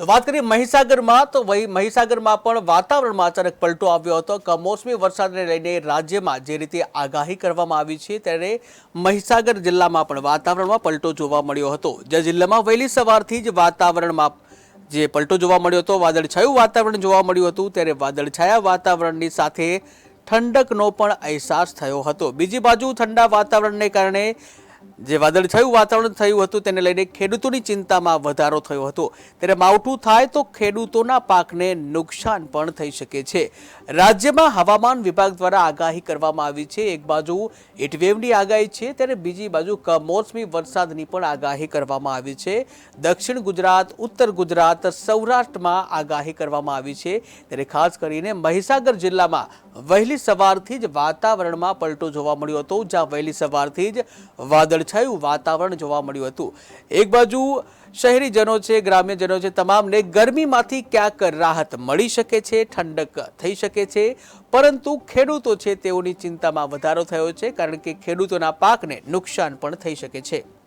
તો વાત કરીએ મહીસાગરમાં, તો મહીસાગરમાં પણ વાતાવરણમાં અચાનક પલટો આવ્યો હતો. કમોસમી વરસાદને લઈને રાજ્યમાં જે રીતે આગાહી કરવામાં આવી છે, ત્યારે મહીસાગર જિલ્લામાં પણ વાતાવરણમાં પલટો જોવા મળ્યો હતો. જે જિલ્લામાં વહેલી સવારથી જ વાતાવરણમાં જે પલટો જોવા મળ્યો હતો, વાદળછાયું વાતાવરણ જોવા મળ્યું હતું, ત્યારે વાદળછાયા વાતાવરણની સાથે ઠંડકનો પણ અહેસાસ થયો હતો. બીજી બાજુ ઠંડા વાતાવરણને કારણે જે વાદળ થયું, વાતાવરણ થયું હતું, તેને લઈને ખેડૂતોની ચિંતામાં વધારો થયો હતો. ત્યારે માવઠું થાય તો ખેડૂતોના પાકને નુકસાન પણ થઈ શકે છે. રાજ્યમાં હવામાન વિભાગ દ્વારા આગાહી કરવામાં આવી છે. એક બાજુ હીટવેવની આગાહી છે, ત્યારે બીજી બાજુ કમોસમી વરસાદની પણ આગાહી કરવામાં આવી છે. દક્ષિણ ગુજરાત, ઉત્તર ગુજરાત, સૌરાષ્ટ્રમાં આગાહી કરવામાં આવી છે. ત્યારે ખાસ કરીને મહીસાગર જિલ્લામાં વહેલી સવારથી જ વાતાવરણમાં પલટો જોવા મળ્યો હતો, જ્યાં વહેલી સવારથી જ વાદળછાયું વાતાવરણ જોવા મળ્યું હતું. એક બાજુ શહેરીજનો છે, ગ્રામ્યજનો છે, તમામને ગરમીમાંથી ક્યાંક રાહત મળી શકે છે, ઠંડક થઈ શકે છે, પરંતુ ખેડૂતો છે તેઓની ચિંતામાં વધારો થયો છે, કારણ કે ખેડૂતોના પાકને નુકસાન પણ થઈ શકે છે.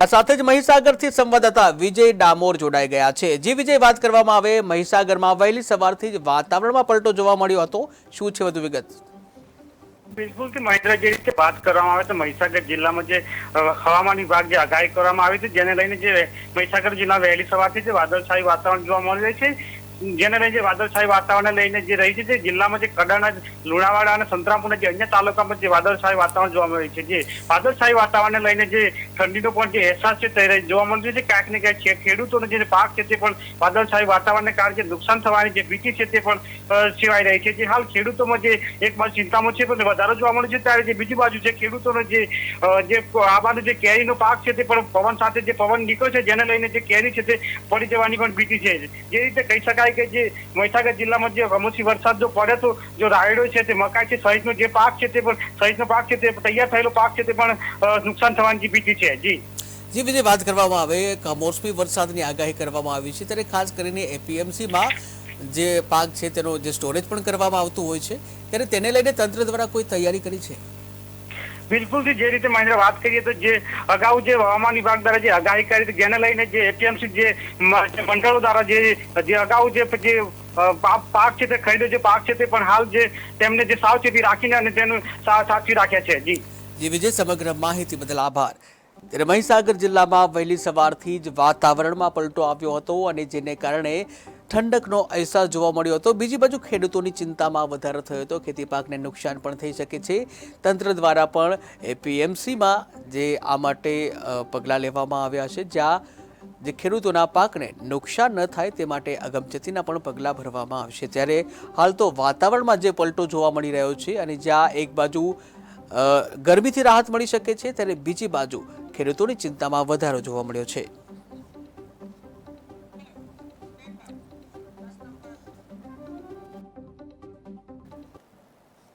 આ સાથે જ મહીસાગરથી સંવાદદાતા વિજય ડામોર જોડાઈ ગયા છે. જે વિજય, વાત કરવામાં આવે, મહીસાગરમાં વહેલી સવારથી જ વાતાવરણમાં પલટો જોવા મળ્યો હતો. શું છે વધુ વિગત? બિલકુલ મહેન્દ્ર જે રીતે વાત કરવામાં આવે તો મહીસાગર જિલ્લામાં જે હવામાન વિભાગ જે આગાહી કરવામાં આવી હતી જેને લઈને જે મહીસાગર જિલ્લા વહેલી સવારથી જે વાદળછાયું વાતાવરણ જોવા મળી રહ્યું છે. જેને લઈને જે વાદળછાયું વાતાવરણ લઈને જે રહી છે, જે જિલ્લામાં જે કડાણા, લુણાવાડા અને સંતરામપુરના જે અન્ય તાલુકામાં જે વાદળછાયું વાતાવરણ જોવા મળે છે, જે વાદળછાયું વાતાવરણને લઈને જે ઠંડીનો પણ જે અહેસાસ છે તે જોવા મળે છે ક્યાંક ને ક્યાંક ખેડૂતોનો જે પાક છે તે પણ વાદળછાયું વાતાવરણને કારણે જે નુકસાન થવાની જે ભીતિ છે તે પણ સેવાઈ રહી છે. જે હાલ ખેડૂતોમાં જે એક બાજુ ચિંતામાં છે, પણ વધારો જોવા મળે છે, ત્યારે જે બીજી બાજુ છે, ખેડૂતોનો જે જે આ બાજુ જે કેરીનો પાક છે તે પણ પવન સાથે જે પવન નીકળ્યો છે, જેને લઈને જે કેરી છે તે પડી જવાની પણ ભીતિ છે. જે રીતે કહી શકાય કે જે મહીસાગર જિલ્લામાં જે કમોસમી વરસાદ જો પડે તો જો રાયડો છે તે મકાઈ છે, સહિતનો જે પાક છે તે પણ, સહિતનો પાક છે તે તૈયાર થયેલો પાક છે તે પણ નુકસાન થવાની ભીતિ છે. જી. જે વિશે વાત કરવામાં આવે, કમોસમી વરસાદની આગાહી કરવામાં આવી છે, ત્યારે ખાસ કરીને એપીએમસીમાં જે પાક છે તેનો જે સ્ટોરેજ પણ કરવામાં આવતું હોય છે, ત્યારે તેને લઈને તંત્ર દ્વારા કોઈ તૈયારી કરી છે? બિલકુલ જે રીતે મહેન્દ્ર વાત કરીએ તો જે અગાઉ જે હવામાન વિભાગ દ્વારા જે આગાહી કરી જેને લઈને જે એપીએમસી જે મંડળો દ્વારા જે અગાઉ જે પાક છે તે ખરીદ્યો, જે પાક છે તે પણ હાલ જે તેમને જે સાવચેતી રાખીને અને તેનું સાચવી રાખ્યા છે. જી. જે, વિજય, સમગ્ર માહિતી બદલ આભાર. મહીસાગર જિલ્લામાં વહેલી સવારથી જ વાતાવરણમાં પલટો આવ્યો હતો અને જેને કારણે ઠંડકનો અહેસાસ જોવા મળ્યો હતો. બીજી બાજુ ખેડૂતોની ચિંતામાં વધારો થયો હતો. ખેતી પાકને નુકસાન પણ થઈ શકે છે. તંત્ર દ્વારા પણ એપીએમસીમાં જે આ માટે પગલાં લેવામાં આવ્યા છે, જ્યાં જે ખેડૂતોના પાકને નુકસાન ન થાય તે માટે અગમચેતીના પણ પગલાં ભરવામાં આવશે. ત્યારે હાલ તો વાતાવરણમાં જે પલટો જોવા મળી રહ્યો છે અને જ્યાં એક બાજુ ગરમીથી રાહત મળી શકે છે, ત્યારે બીજી બાજુ ખેડૂતોની ચિંતામાં વધારો જોવા મળ્યો છે.